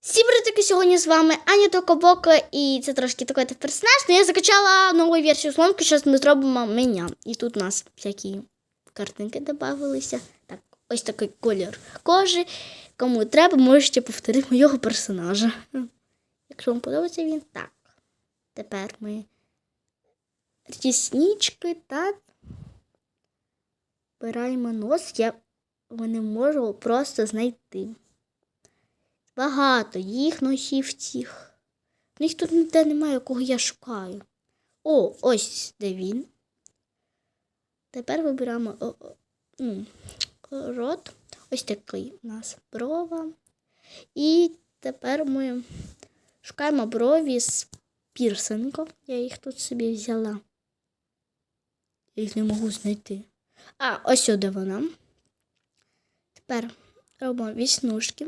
Всім привіт, сьогодні з вами Аня Токобоко, і це трошки такий персонаж. Ну, я закачала нову версію слонки, зараз ми зробимо мене. І тут у нас всякі картинки додавалися. Так, ось такий колір кожи. Кому треба, можете повторити моєго персонажа. Якщо вам подобається він, так. Тепер ми ріснички та вбираємо нос. Я не можу просто знайти. Багато їх носів цих. У них тут ніде немає, кого я шукаю. О, ось де він. Тепер вибираємо о, о, рот. Ось такий у нас брова. І тепер ми шукаємо брові з пірсингом. Я їх тут собі взяла. Я їх не можу знайти. А, ось сюди вона. Тепер робимо віснушки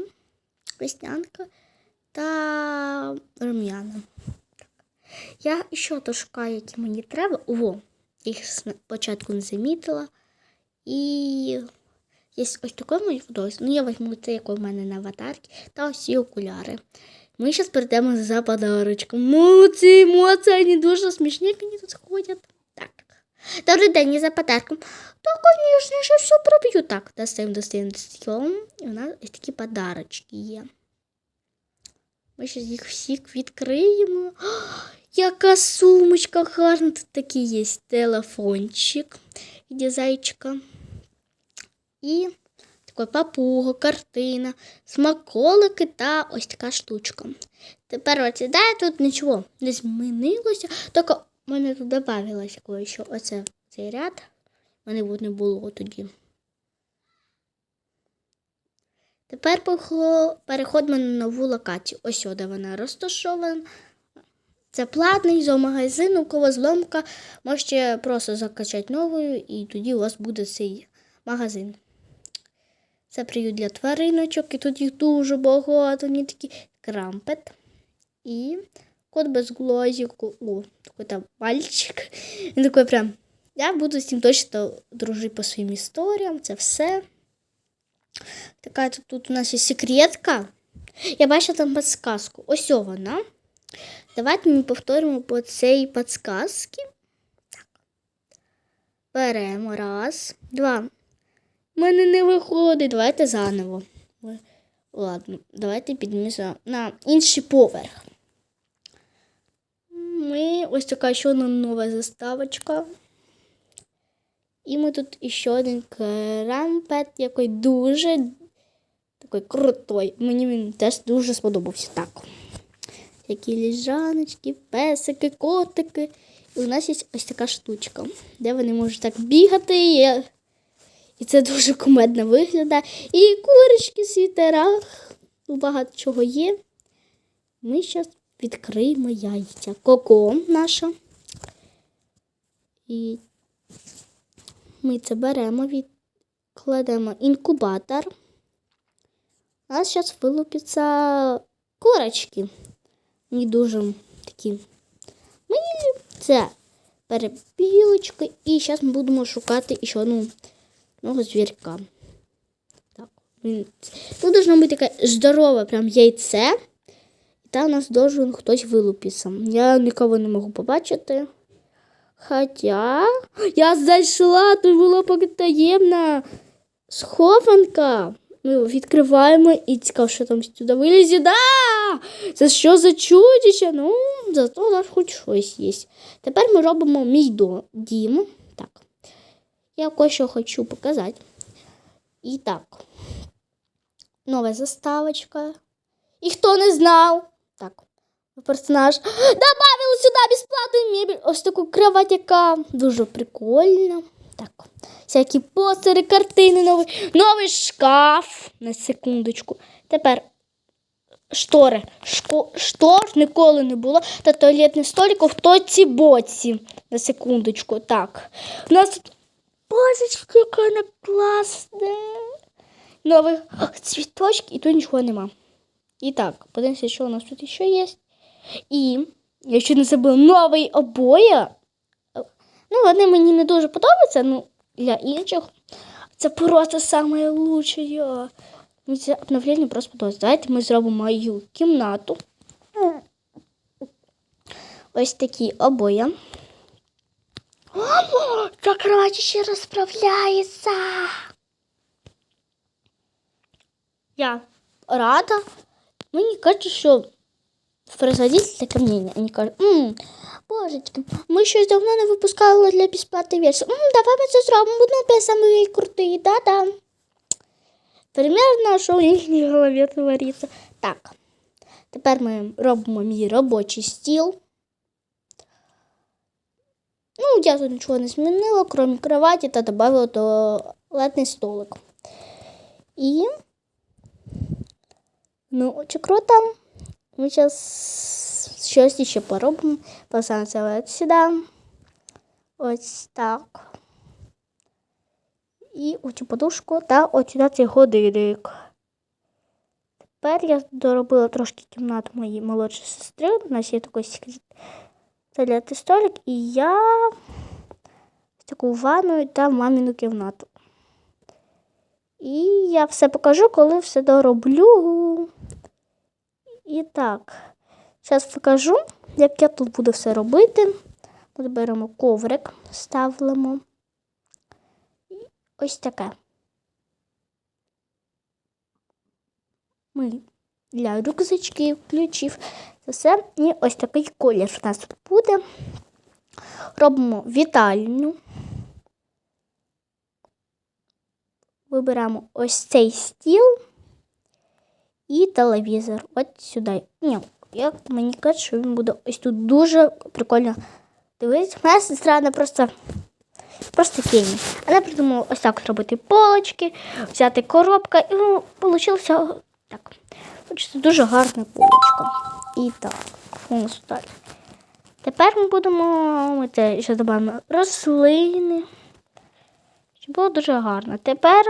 веснянка та рум'яна. Я ще то шукаю, які мені треба. О, їх спочатку не замітила. І є ось такий мені подобається. Ну, я візьму це, як у мене на аватарці, та ось ці окуляри. Ми зараз перейдемо за подарочком. Ну, ці емоції, вони дуже смішні, вони тут ходять. Добрий день, я за подарком. Так, звісно, я все проб'ю. Так, достаємо, достаємо, достаємо. І у нас такі подарочки є. Ми зараз їх всіх відкриємо. О, яка сумочка гарна. Тут такий є телефончик від зайчика. І такий папуга, картина, смаколики та ось така штучка. Тепер да, тут нічого не змінилося, тільки в мене тут додавалося кое-що. Оце цей ряд. У мене не було тоді. Тепер переходимо на нову локацію. Ось сюди вона розташована. Це платний зоомагазин, у кого зломка. Можете просто закачати нову, і тоді у вас буде цей магазин. Це приют для твариночок, і тут їх дуже багато. Вони такі крампет. І кот без глазіку. О, такий там мальчик. Він такий прям. Я буду з ним точно дружити по своїм історіям. Це все. Така тут, у нас є секретка. Я бачила там підсказку. Ось вона. Давайте ми повторимо по цій підсказці. Так. Беремо. Раз, два. У мене не виходить. Давайте заново. Ладно, давайте піднімемося на інший поверх. Ми ось така ще одна нова заставочка. І ми тут ще один крампет, який дуже такий крутой. Мені він теж дуже сподобався. Так. Які ліжаночки, песики, котики. І у нас є ось така штучка, де вони можуть так бігати. І, і це дуже кумедно виглядає. І курочки, світерах. Багато чого є. Ми зараз відкриємо яйця. Коко наша. І ми це беремо, відкладемо інкубатор. У нас зараз вилупляться курочки. Вони дуже такі милі. Це перепілочки. І зараз ми будемо шукати ще одну нового звірка. Так. Тут должно бути таке здорове прям яйце. У нас должен хтось вилупитися. Я нікого не можу побачити. Хоча я зайшла, тут була потаємна схованка. Ми відкриваємо і цікаво, що там сюди вилізе. Да! Це що за чудище? Ну, зато у нас хоч щось є. Тепер ми робимо мій дім. Так. Я кое-що хочу показати. І так. Нова заставочка. І хто не знав? Так персонаж. Добавили сюди безплатну мебель. Ось таку кровать, яка дуже прикольна. Так, всякі постери, картини, новий, новий шкаф. На секундочку. Тепер штори. Шко... Штор ніколи не було. Та туалетний столик в тоці боці. На секундочку. Так. У нас тут божечки, яка класна. Новий цвіточок, і тут нічого нема. І так, подивимося, що у нас тут ще є. І, я ще не забула, новий обоє. Ну, вони мені не дуже подобаються, ну, для інших. Це просто найкраще. Мені це обновлення просто подобається. Давайте ми зробимо мою кімнату. Ось такі обоє. О, кровать ще розправляється. Я рада. Мені кажуть, що производитель таке мнення. Вони кажуть, М, божечки, ми щось давно не випускали для безплатної версії. М, давай ми це зробимо, будемо опять самі круті, да-да. Примерно, що в їхній голові. Так, тепер ми робимо мій робочий стіл. Ну, я тут нічого не змінила, крім кроваті, та додала туалетний столик. І ну, чи круто. Ми зараз щось ще поробимо. Поставимо це от сюди. Ось так. І оцю подушку та сюди цей годинник. Тепер я доробила трошки кімнату моїй молодшої сестри. У нас є такий туалетний столик, і я в таку ванну та мамину кімнату. І я все покажу, коли все дороблю. І так, зараз покажу, як я тут буду все робити. Тут беремо коврик, ставимо. І Ось таке. Ми для рюкзачків, ключів. Це все. І ось такий колір в нас тут буде. Робимо вітальню. Вибираємо ось цей стіл і телевізор. От сюди. Ні, як мені кажуть, що він буде ось тут дуже прикольно дивитися. Моя сестра вона просто, просто геній. Вона придумала ось так зробити полочки, взяти коробка, і ну, вийшло так. Це дуже гарна полочка. І так, нас далі? Тепер ми будемо ми це ще рослини. Щоб було дуже гарно. Тепер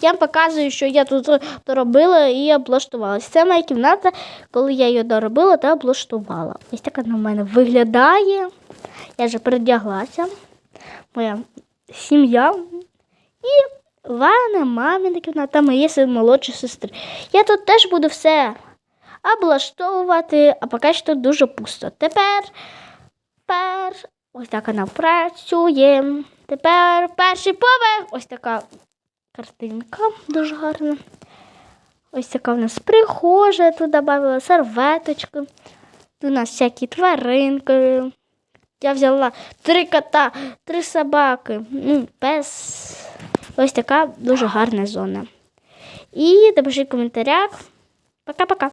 я вам показую, що я тут доробила і облаштувалася. Це моя кімната, коли я її доробила та облаштувала. Ось так вона в мене виглядає. Я вже передяглася. Моя сім'я. І ванна, мамина кімната та мої молодші сестри. Я тут теж буду все облаштовувати, а поки що дуже пусто. Тепер, тепер ось так вона працює. Тепер перший поверх. Ось така картинка дуже гарна. Ось така в нас прихожа, тут додала серветочки. Тут у нас всякі тваринки. Я взяла три кота, три собаки, ну, пес. Ось така дуже гарна зона. І напишіть в коментарях. Пока-пока.